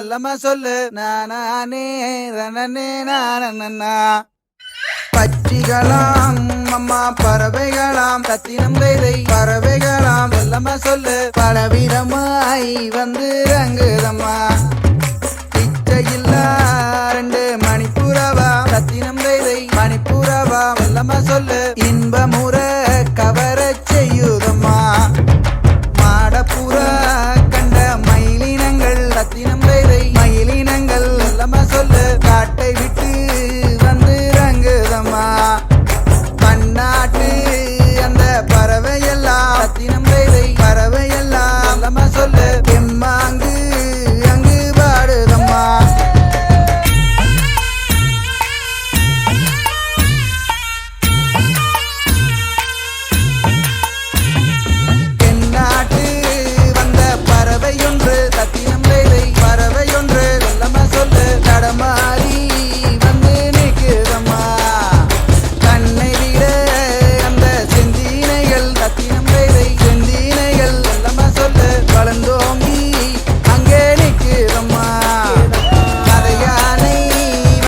சொல்லமா சொல்லு. நானே ரனனே நானண்ணா பட்சிகளாம் அம்மா பறவைகளாம் சத்தினம் கைதை பறவைகளாம். சொல்லமா சொல்லு. பலவிதமாய் வந்து ரங்குதம்மா பிச்சையில்லா ரெண்டு மணிப்புறவா. சத்தினம் கைதை மணிப்புறவா. சொல்லமா சொல்லு. இன்பமும்